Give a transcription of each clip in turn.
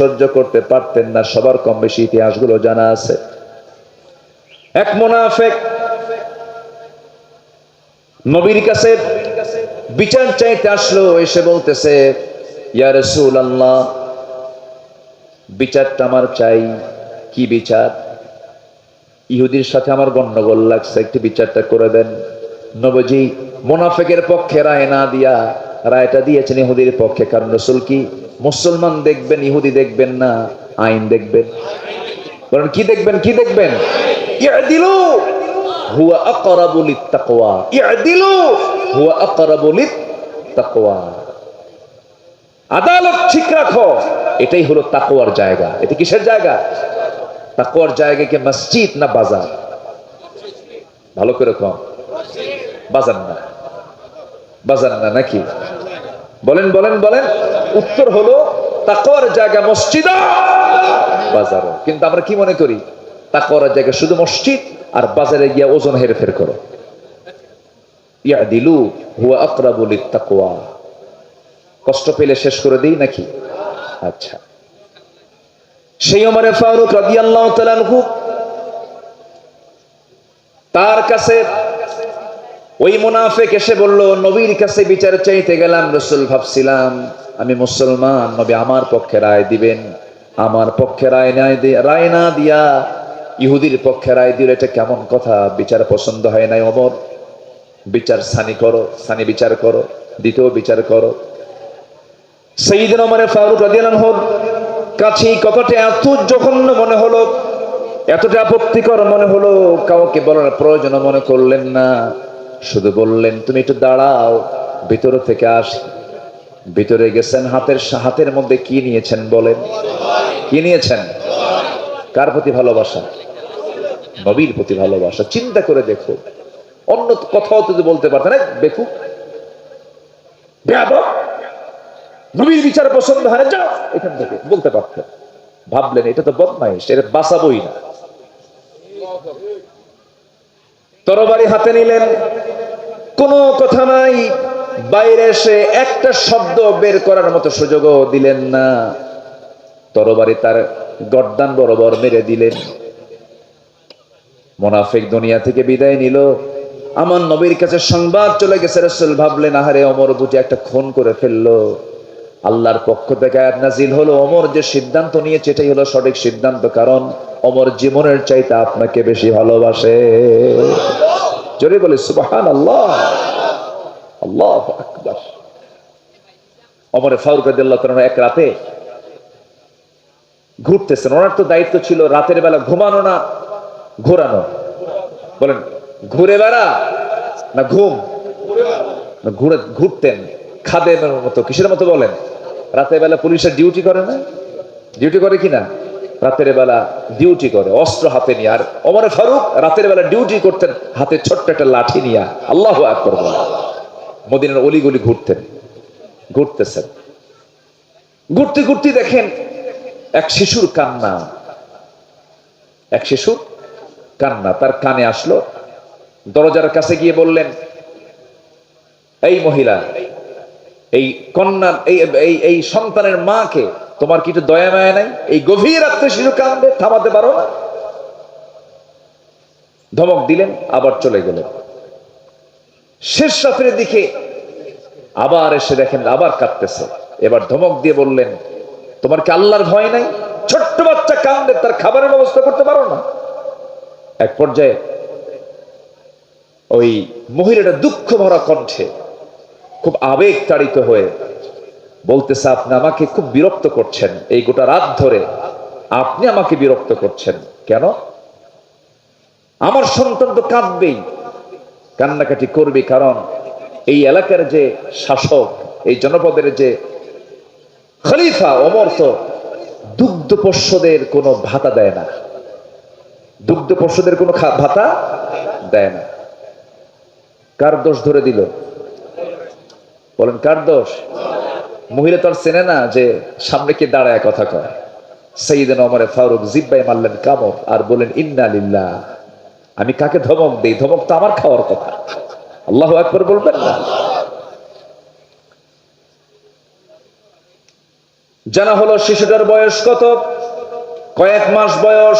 সহ্য করতে পারতেন না, সবার কম বেশি ইতিহাসগুলো জানা আছে। এক মোনাফেক নবীর কাছে বিচার চাইতে আসলো, এসে বলতেছে, ইয়া আল্লাহ বিচারটা আমার চাই। কি বিচার? ইহুদির সাথে আমার গন্ডগোল লাগছে, একটু বিচারটা করে দেন। নবজি মোনাফেকের পক্ষে রায় না দিয়া, রায়টা দিয়েছেন ইহুদির পক্ষে, কারণ রসুল কি? মুসলমান দেখবেন ইহুদি দেখবেন না আইন দেখবেন। বলেন কি দেখবেন কি দেখবেন? ইয়াদিলু। হুয়া আকরাবু লিত্তাকওয়া। ইয়াদিলু। হুয়া আকরাবু লিত্তাকওয়া। আদালত ঠিক রাখো এটাই হলো তাকওয়ার জায়গা। এটা কিসের জায়গা? তাকওয়ার জায়গা কি মসজিদ না বাজার? ভালো করে কম বাজার না। বাজার না নাকি? বলেন বলেন বলেন। উত্তর হলো, তাকওয়ার জায়গা মসজিদ বাজারও কিন্তু আমরা কি মনে করি? তাকওয়ার জায়গা শুধু মসজিদ আর বাজারে গিয়া ওজন হেরফের করো। ইয়াদিলু হুয়া আকরাবু লিত্তাকওয়া। কষ্ট পেলে শেষ করে দিই নাকি? আচ্ছা। সেই ওমরে ফারুক রাদিয়াল্লাহু তাআলা তার কাছে ওই মুনাফেক এসে বলল, নবীর কাছে বিচার চাইতে গেলাম, রসুল ভাবছিলাম। আমি মুসলমান, নবী আমার পক্ষে রায় দিবেন। আমার পক্ষে রায় নাই রায় না দিয়া ইহুদির পক্ষে রায় দিলে এটা কেমন কথা? বিচার পছন্দ হয় নাই অমর। বিচার সানি করো, সানি বিচার করো, দ্বিতীয় বিচার করো। সেইদিন আমার ফারুক হোক কাছে কথাটা এত জঘন্য মনে হলো, এতটা আপত্তিকর মনে হলো, কাউকে বলার প্রয়োজন মনে করলেন না। শুধু বললেন, তুমি একটু দাঁড়াও, ভিতরে থেকে আস। ভিতরে গেছেন, হাতের হাতের মধ্যে কি নিয়েছেন বলেন? কি নিয়েছেন? কার প্রতি ভালোবাসা? নবীর প্রতি ভালোবাসা। চিন্তা করে দেখো। অন্য কথাও তো বলতে পারতেন দেখু নবীর বিচার পছন্দ হয় যাও এখান থেকে বলতে পারতেন। ভাবলেন, এটা তো বদমাইশ এটা বাঁচাবই না। তরবারি হাতে নিলেন। কোনো কথা নাই। বাইরে এসে একটা শব্দ বের করার মতো সুযোগও দিলেন না। তরবারি তার গর্দান বরাবর মেরে দিলেন। মোনাফেক দুনিয়া থেকে বিদায় নিল। আমার নবীর কাছে সংবাদ চলে গেছে, রসুল ভাবলেন, আহারে অমর বুঝে একটা খুন করে ফেলল। আল্লাহর পক্ষ থেকে আয়াত নাজিল হলো অমর যে সিদ্ধান্ত নিয়েছে, এটাই হলো সঠিক সিদ্ধান্ত, কারণ অমর জীবনের চাইতে আপনাকে বেশি ভালোবাসে। জোরে বলে সুবাহান আল্লাহ আল্লাহ আকবার। ফারুক তাআলা এক রাতে ঘুরতেছেন। ওনার তো দায়িত্ব ছিল রাতের বেলা ঘুমানো না, ঘোরানো। বলেন, ঘুরে বেড়া না ঘুম? ঘুরে, ঘুরতেন মতো, কিসের মতো বলেন? রাতের বেলা পুলিশের ডিউটি করে না? ডিউটি করে কিনা? রাতের বেলা ডিউটি করে, অস্ত্র হাতে নিয়ে। আর অমরে ফারুক রাতের বেলা ডিউটি করতেন, হাতে ছোট্ট একটা লাঠি নিয়ে। আল্লাহ আকবর মদিনার অলিগলি ঘুরতেন, ঘুরতেছেন। ঘুরতে ঘুরতে দেখেন এক শিশুর কান্না। এক শিশুর কান্না, তার কানে আসলো, দরজার কাছে গিয়ে বললেন, এই মহিলা, এই কন্যা এই এই সন্তানের মাকে তোমার কিছু দয়া মায়া নাই? এই গভীর রাত্রে শিশু কান্দে থামাতে পারো না? ধমক দিলেন, আবার চলে গেলেন। শেষ রাত্রের দিকে আবার এসে দেখেন আবার কাঁদতেছে। এবার ধমক দিয়ে বললেন, তোমার কি আল্লাহর ভয় নাই? ছোট্ট বাচ্চা কান্দে, তার খাবারের ব্যবস্থা করতে পারো না? এক পর্যায়ে ওই মহিলাটা দুঃখ ভরা কণ্ঠে খুব আবেগ তাড়িত হয়ে বলতেছে, আপনি আমাকে খুব বিরক্ত করছেন। এই গোটা রাত ধরে আপনি আমাকে বিরক্ত করছেন। কেন? আমার সন্তান তো কাঁদবেই। কান্নাকাটি করবে কারণ এই এলাকার যে শাসক, এই জনপদের যে খলিফা অমর তো দুগ্ধ পোষ্যদের কোনো ভাতা দেয় না। দুগ্ধ পশুদের কোনো ভাতা দেয় না। কার দোষ ধরে দিল? বলেন, কার দোষ? মহিলা তো আর চেনে না যে সামনে কে দাঁড়ায় কথা কয়। সেইদিন অমরে ফারুক জিব্বাই মারলেন কামর আর বলেন, ইন্না লিল্লাহ। আমি কাকে ধমক দেই? ধমক তো আমার খাওয়ার কথা। আল্লাহ একবার বলবেন না। জানা হলো শিশুটার বয়স কত? কয়েক মাস বয়স।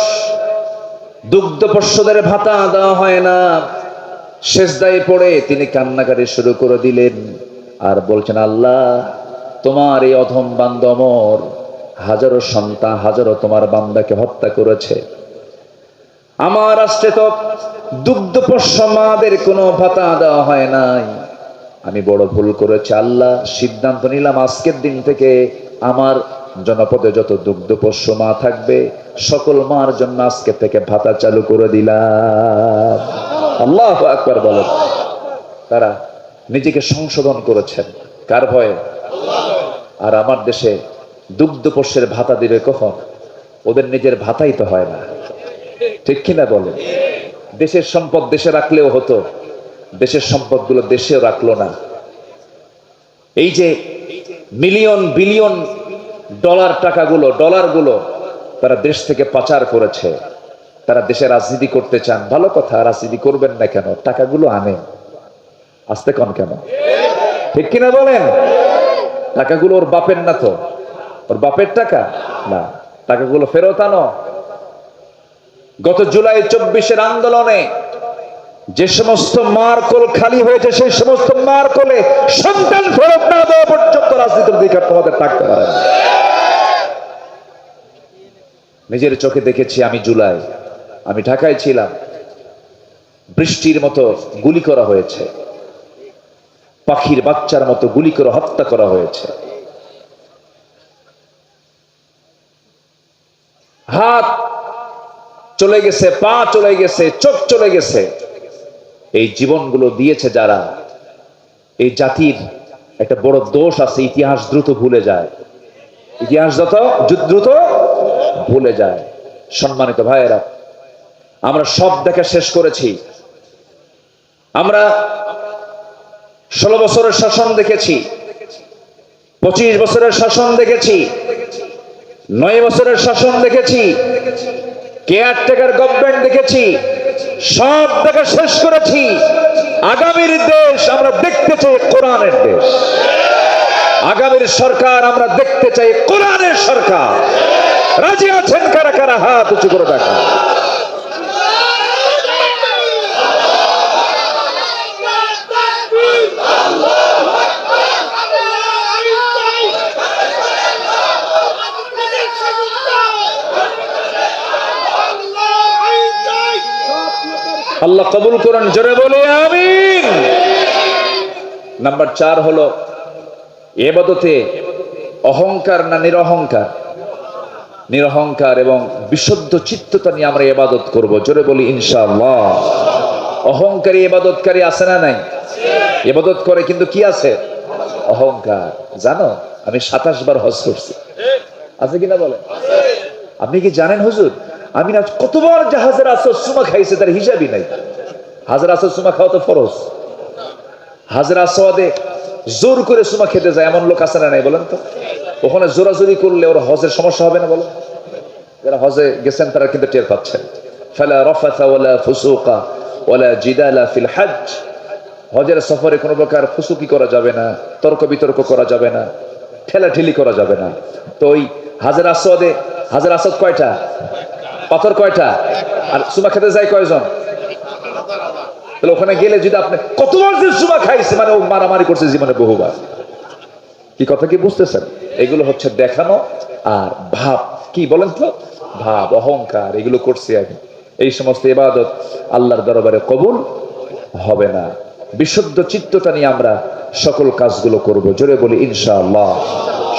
দুগ্ধ পশুদের ভাতা দেওয়া হয় না। শেষদায় পড়ে তিনি কান্নাকাটি শুরু করে দিলেন আর বলছেন, আল্লাহ, তোমার এই অধম বান্দমর হাজারো সন্তান, হাজারো তোমার বান্দাকে হত্যা করেছে। আমার রাষ্ট্রে তো দুগ্ধ পোষ্য মাদের কোনো ভাতা দেওয়া হয় নাই। আমি বড় ভুল করেছি, আল্লাহ সিদ্ধান্ত নিলাম, আজকের দিন থেকে আমার জনপদে যত দুগ্ধ পোষ্য মা থাকবে, সকল মার জন্য আজকে থেকে ভাতা চালু করে দিলাম। আল্লাহ আকবার বলেন। তারা নিজেকে সংশোধন করেছেন। কার ভয়ে? আর আমার দেশে দুগ্ধ পোষ্যের ভাতা দিবে কখন? ওদের নিজের ভাতাই তো হয় না। ঠিক কিনা বলে? দেশের সম্পদ দেশে রাখলেও হতো, দেশের সম্পদগুলো দেশেও রাখল না। এই যে মিলিয়ন, বিলিয়ন ডলার টাকাগুলো, ডলারগুলো তারা দেশ থেকে পাচার করেছে, তারা দেশে রাজনীতি করতে চান, ভালো কথা, রাজনীতি করবেন না কেন? টাকাগুলো আনে। আসতে কন কেন? ঠিক কিনা বলেন? টাকাগুলো ওর বাপের না তো? ওর বাপের টাকা? না। টাকাগুলো ফেরত আনো। গত জুলাই চব্বিশের আন্দোলনে যে সমস্ত মার কোল খালি হয়েছে, সেই সমস্ত মার কোলে সন্তান ফেরত না দেওয়া পর্যন্ত রাজনীতির অধিকার তোমাদের থাকতে পারে নিজের চোখে দেখেছি আমি জুলাই। আমি ঢাকায় ছিলাম। বৃষ্টির মতো গুলি করা হয়েছে। পাখির বাচ্চার মতো গুলি করে হত্যা করা হয়েছে। হাত চলে গেছে, পা চলে গেছে, চোখ চলে গেছে। এই জীবনগুলো দিয়েছে যারা, এই জাতির একটা বড় দোষ আছে, ইতিহাস দ্রুত ভুলে যায়। ইতিহাস যত দ্রুত ভুলে যায়। সম্মানিত ভাইয়েরা, আমরা সব দেখা শেষ করেছি। আমরা ষোলো বছরের শাসন দেখেছি, পঁচিশ বছরের শাসন দেখেছি, নয় বছরের শাসন দেখেছি কেয়ারটেকার গভর্নমেন্ট দেখেছি, সব দেখা শেষ করেছি। আগামীর দেশ আমরা দেখতে চাই কোরআনের দেশ। আগামীর সরকার আমরা দেখতে চাই কোরআনের সরকার। রাজি আছেন কারা কারা? হাত উঁচু করে দেখা আল্লাহ কবুল করুন, জোরে বলে আমিন। নাম্বার চার হলো এবাদতে অহংকার না নিরহংকার? নিরহংকার এবং বিশুদ্ধ চিত্ততা নিয়ে আমরা এবাদত করব, জোরে বলি, ইনশাআল্লাহ। অহংকারী এবাদতকারী আছে না নাই? এবাদত করে, কিন্তু কি আছে? অহংকার। জানো, আমি সাতাশ বার হজ করছি। আছে কিনা বলে আপনি কি জানেন হুজুর? আমি না কতবার জাহাজের আসর সুমা খাইছে তার হিসাবই নাই। হাজার আসর সুমা খাওয়া তো ফরজ। হাজার আসওয়াদে জোর করে সুমা খেতে যায়, এমন লোক আছে না নাই বলেন তো? ওখানে জোরাজোরি করলে ওর হজের সমস্যা হবে না বলেন? যারা হজে গেছেন তারা কিন্তু টের পাচ্ছেন। ফালা রফাথা ফুসুকা ওয়ালা জিদালা ফিল হজ হজের সফরে কোনো প্রকার ফুসুকি করা যাবে না, তর্ক বিতর্ক করা যাবে না, ঠেলাঠেলি করা যাবে না। তো ওই হাজার আসওয়াদে, হাজার আসাদ কয়টা? পাথর কয়টা? আর সুমা খেতে যায় কয়জন? তাহলে ওখানে গেলে যদি আপনি কতবার যে সুমা খাইছে মানে ও মারামারি করছে জীবনে বহুবার। কি কথা কি বুঝতেছেন? এগুলো হচ্ছে দেখানো আর ভাব। কি বলেন তো? ভাব, অহংকার, এগুলো করছি আমি। এই সমস্ত ইবাদত আল্লাহর দরবারে কবুল হবে না। বিশুদ্ধ চিত্তটা নিয়ে আমরা সকল কাজগুলো করব। জোরে বলি, ইনশাআল্লাহ।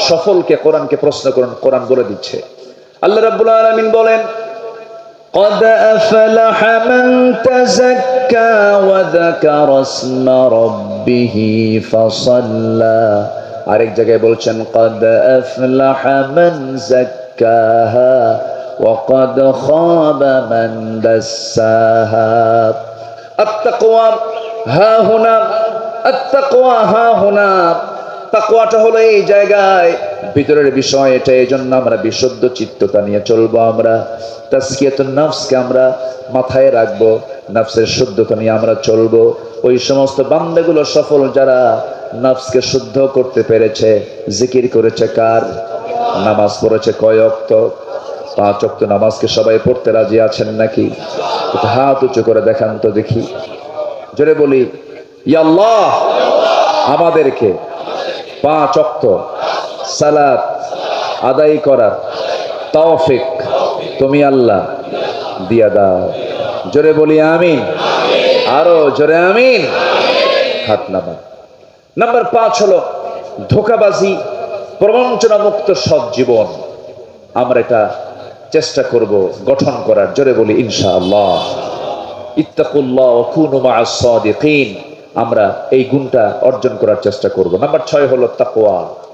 সফলকে, কোরআনকে প্রশ্ন করুন, কোরআন বলে দিচ্ছে। আল্লাহ রাব্বুল আলামিন বলেন قد أفلح من تزكى وذكر اسم ربه فصلى আরেক জায়গায় বলছেন قد أفلح من زكاها وقد خاب من دساها التقوى ها هنا التقوى ها هنا তাকওয়াটা হলো এই জায়গায় ভিতরের বিষয় এটা এই জন্য আমরা বিশুদ্ধ চিত্ততা নিয়ে চলবো আমরা। তাস্কিয়াতুন নফসকে আমরা মাথায় রাখব, নফসের শুদ্ধতা নিয়ে আমরা চলবো। ওই সমস্ত বান্দাগুলো সফল যারা নফসকে শুদ্ধ করতে পেরেছে, জিকির করেছে কার? নামাজ পড়েছে কয় অক্ত পাঁচ অক্ত নামাজকে সবাই পড়তে রাজি আছেন নাকি? হাত উঁচু করে দেখান তো দেখি। জোরে বলি, ইয়াল্লাহ, আমাদেরকে পাঁচ অক্ত সালাত আদায় করার তৌফিক তুমি আল্লাহ দিয়া দাও। জোরে বলি আমিন। আরও জোরে আমিন। হাত নামা নাম্বার পাঁচ হলো ধোকাবাজি প্রবঞ্চনা মুক্ত সৎ জীবন। আমরা এটা চেষ্টা করব গঠন করার। জোরে বলি ইনশাআল্লাহ। ইত্তাকুল্লাহ আমরা এই গুণটা অর্জন করার চেষ্টা করব। নাম্বার ছয় হলো তাকওয়া।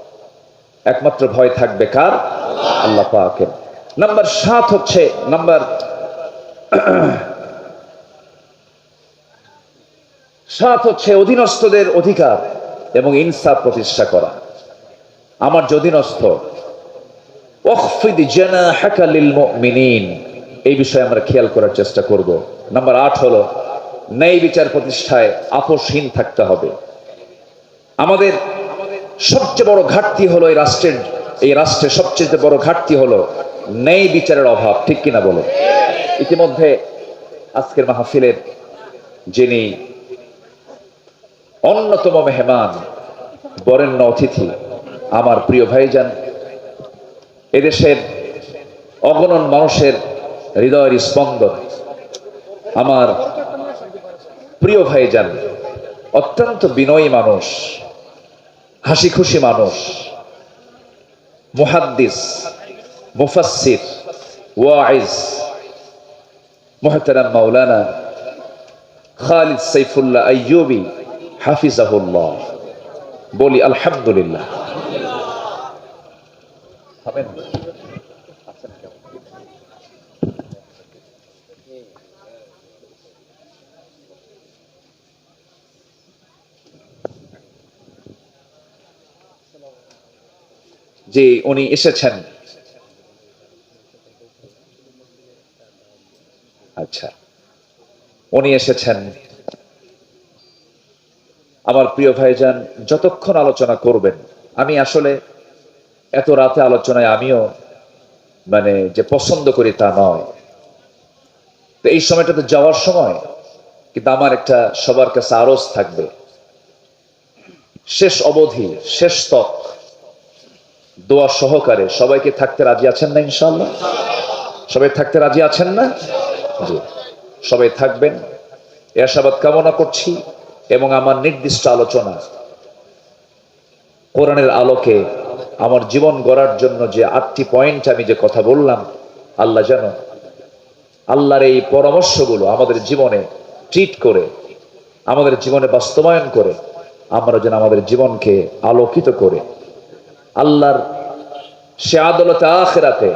একমাত্র ভয় থাকবে কার? আল্লাহ পাকের। নাম্বার সাত হচ্ছে, নাম্বার সাত হচ্ছে অধীনস্থদের অধিকার এবং ইনসাফ প্রতিষ্ঠা করা। আমার যে অধীনস্থ ওখফিদ জানাহাকা লিল মুমিনিন। এই বিষয়ে আমরা খেয়াল করার চেষ্টা করব। নাম্বার আট হলো, ন্যায় বিচার প্রতিষ্ঠায় আপোষহীন থাকতে হবে। আমাদের সবচেয়ে বড় ঘাটতি হলো এই রাষ্ট্রের এই রাষ্ট্রের সবচেয়ে বড় ঘাটতি হলো ন্যায় বিচারের অভাব, ঠিক কিনা বলো ইতিমধ্যে আজকের মাহফিলের যিনি অন্যতম মেহমান, বরেণ্য অতিথি, আমার প্রিয় ভাইজান, এদেশের অগণন মানুষের হৃদয়ের স্পন্দন, আমার প্রিয় ভাইজান, অত্যন্ত বিনয়ী মানুষ হাসি খুশি মানুষ মুহাদ্দিস মুফাসসির ওয়াইজ মুহতারাম মাওলানা খালিদ সাইফুল্লাহ আইয়ুবি হাফিজাহুল্লাহ বলি আলহামদুলিল্লাহ যে উনি এসেছেন। আচ্ছা উনি এসেছেন। আমার প্রিয় ভাইজান, যতক্ষণ আলোচনা করবেন, আমি আসলে এত রাতে আলোচনায় আমিও মানে যে পছন্দ করি তা নয়। তো এই সময়টাতে যাওয়ার সময় কিন্তু আমার একটা সবার কাছে আরজ থাকবে। শেষ অবধি, শেষ তক দোয়া সহকারে সবাইকে থাকতে রাজি আছেন না ইনশাল্লাহ সবাই থাকতে রাজি আছেন না? সবাই থাকবেন। এ কামনা করছি এবং আমার নির্দিষ্ট আলোচনা কোরআনের আলোকে আমার জীবন গড়ার জন্য যে আটটি পয়েন্ট আমি যে কথা বললাম, আল্লাহ যেন আল্লাহর এই পরামর্শগুলো আমাদের জীবনে ট্রিট করে, আমাদের জীবনে বাস্তবায়ন করে, আমরা যেন আমাদের জীবনকে আলোকিত করে আল্লাহর সে আদালতে আখেরাতে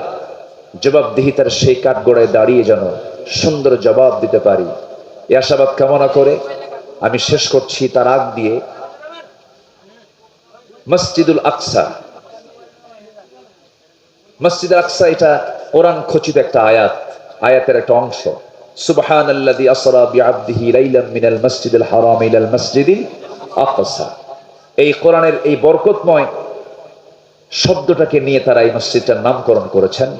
জবাবদিহিতার সেই কাঠগড়ায় দাঁড়িয়ে যেন সুন্দর জবাব দিতে পারি। এ আশাবাদ কামনা করে আমি শেষ করছি তার আগ দিয়ে। মসজিদুল আকসা। মসজিদ আকসা এটা কোরআন খচিত একটা আয়াত, আয়াতের একটা অংশ। সুবহান আল্লাযী আসরা বিআবদিহি লাইলাম মিনাল মসজিদিল হারাম ইলাল মসজিদিল আকসা। এই কোরআনের এই বরকতময় শব্দটাকে নিয়ে তারা এই মসজিদটার নামকরণ করেছেন।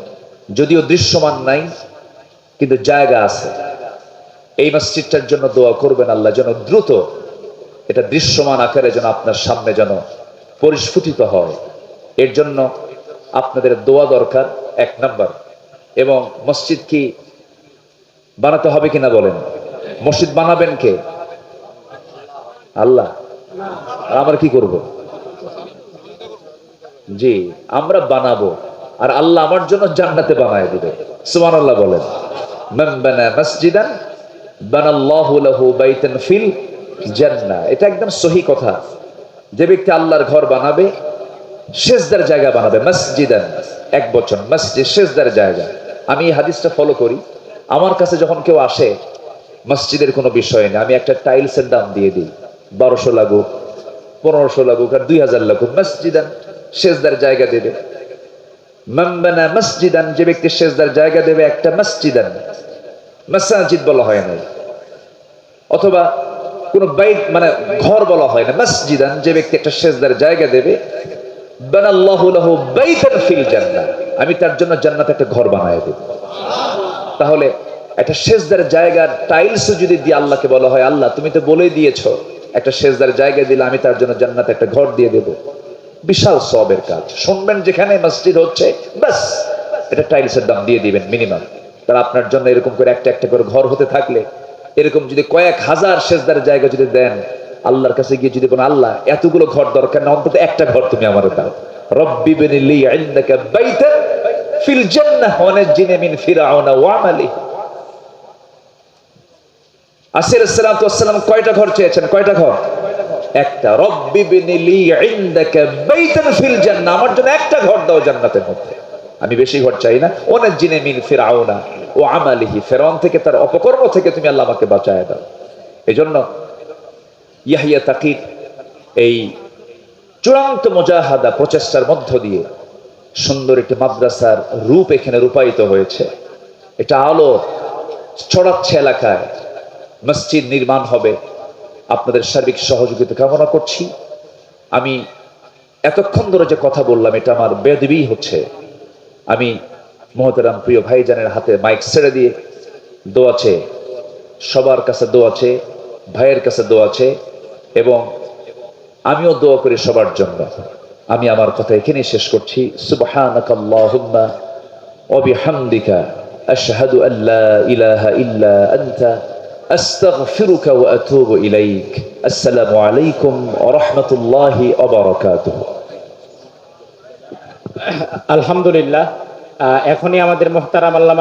যদিও দৃশ্যমান নাই, কিন্তু জায়গা আছে। এই মসজিদটার জন্য দোয়া করবেন আল্লাহ যেন দ্রুত এটা দৃশ্যমান আকারে যেন আপনার সামনে যেন পরিস্ফুটিত হয়। এর জন্য আপনাদের দোয়া দরকার, এক নাম্বার। এবং মসজিদ কি বানাতে হবে কিনা বলেন? মসজিদ বানাবেন কে? আল্লাহ। আমরা কি করব? জি, আমরা বানাবো। আর আল্লাহ আমার জন্য জান্নাতে বানায় দিবে। সুমান আল্লাহ বলেন কথা। বানাবে এক বচন, মসজিদ শেষদার জায়গা। আমি হাদিসটা ফলো করি। আমার কাছে যখন কেউ আসে, মসজিদের কোনো বিষয় নেই আমি একটা টাইলসের দাম দিয়ে দিই। বারোশো লাগুক, পনেরোশো লাগুক আর দুই হাজার লাগুক, মসজিদান শেষদার জায়গা দেবে। মাম্বানা মসজিদান, যে ব্যক্তি শেষদার জায়গা দেবে একটা মসজিদান। মাসাজিদ বলা হয় নাই অথবা কোন বাইট মানে ঘর বলা হয় না, মসজিদান, যে ব্যক্তি একটা শেষদার জায়গা দেবে। আমি তার জন্য জান্নাত একটা ঘর বানায় দেব। তাহলে একটা সেজদার জায়গার টাইলস যদি দিয়ে আল্লাহকে বলা হয়, আল্লাহ তুমি তো বলেই দিয়েছ, একটা সেজদার জায়গা দিলে আমি তার জন্য জান্নাত একটা ঘর দিয়ে দেব। বিশাল সবের কাজ। শুনবেন যেখানে মসজিদ হচ্ছে বাস এটা টাইলসের দাম দিয়ে দিবেন মিনিমাম তার আপনার জন্য এরকম করে একটা একটা করে ঘর হতে থাকলে, এরকম যদি কয়েক হাজার সেজদার জায়গা যদি দেন, আল্লাহর কাছে গিয়ে যদি বলেন, আল্লাহ, এতগুলো ঘর দরকার না, অন্তত একটা ঘর তুমি আমার দাও। রব্বি বিনিলি ইন্দাকা বাইতান ফিল জান্নাহ ওয়া নাজ্জিনি মিন ফিরআউনা ওয়া আমালিহি আসির ওয়াসসালাম কয়টা ঘর চেয়েছেন? কয়টা ঘর? একটা, রব্বি বিনিলি ইনদাকা বাইতান ফিল জান্নাহ আমার জন্য একটা ঘর দাও জান্নাতের মধ্যে। আমি বেশি ঘর চাই না। ওনা জিনে মিন ফিরআউনা ও আমালিহি ফেরাউন থেকে তার অপকর্ম থেকে তুমি আল্লাহ আমাকে বাঁচায় দাও। এজন্য ইয়াহিয়া তাকিব এই চূড়ান্ত মুজাহাদা প্রচেষ্টার মধ্য দিয়ে সুন্দর একটি মাদ্রাসার রূপ এখানে রূপায়িত হয়েছে। এটা আলো ছড়াচ্ছে এলাকায়। মসজিদ নির্মাণ হবে। আপনাদের সার্বিক সহযোগিতা কামনা করছি। আমি এতক্ষণ ধরে যে কথা বললাম, এটা আমার বেদবি হচ্ছে। আমি মহতারাম প্রিয় ভাইজানের হাতে মাইক ছেড়ে দিয়ে দোয়াছে সবার কাছে দোয়াছে ভাইয়ের কাছে দোয়াছে এবং আমিও দোয়া করি সবার জন্য। আমি আমার কথা এখানেই শেষ করছি। সুবহানাকাল্লাহুম্মা ওয়া বিহামদিকা, আশহাদু ইলাহা ইল্লা আনতা আস্তাগফিরুকা ওয়া আতুবু ইলাইক। আসসালামু আলাইকুম ওয়া রাহমাতুল্লাহি ওয়া বারাকাতুহু। আলহামদুলিল্লাহ আহ, এখনই আমাদের মোহতারাম আল্লামা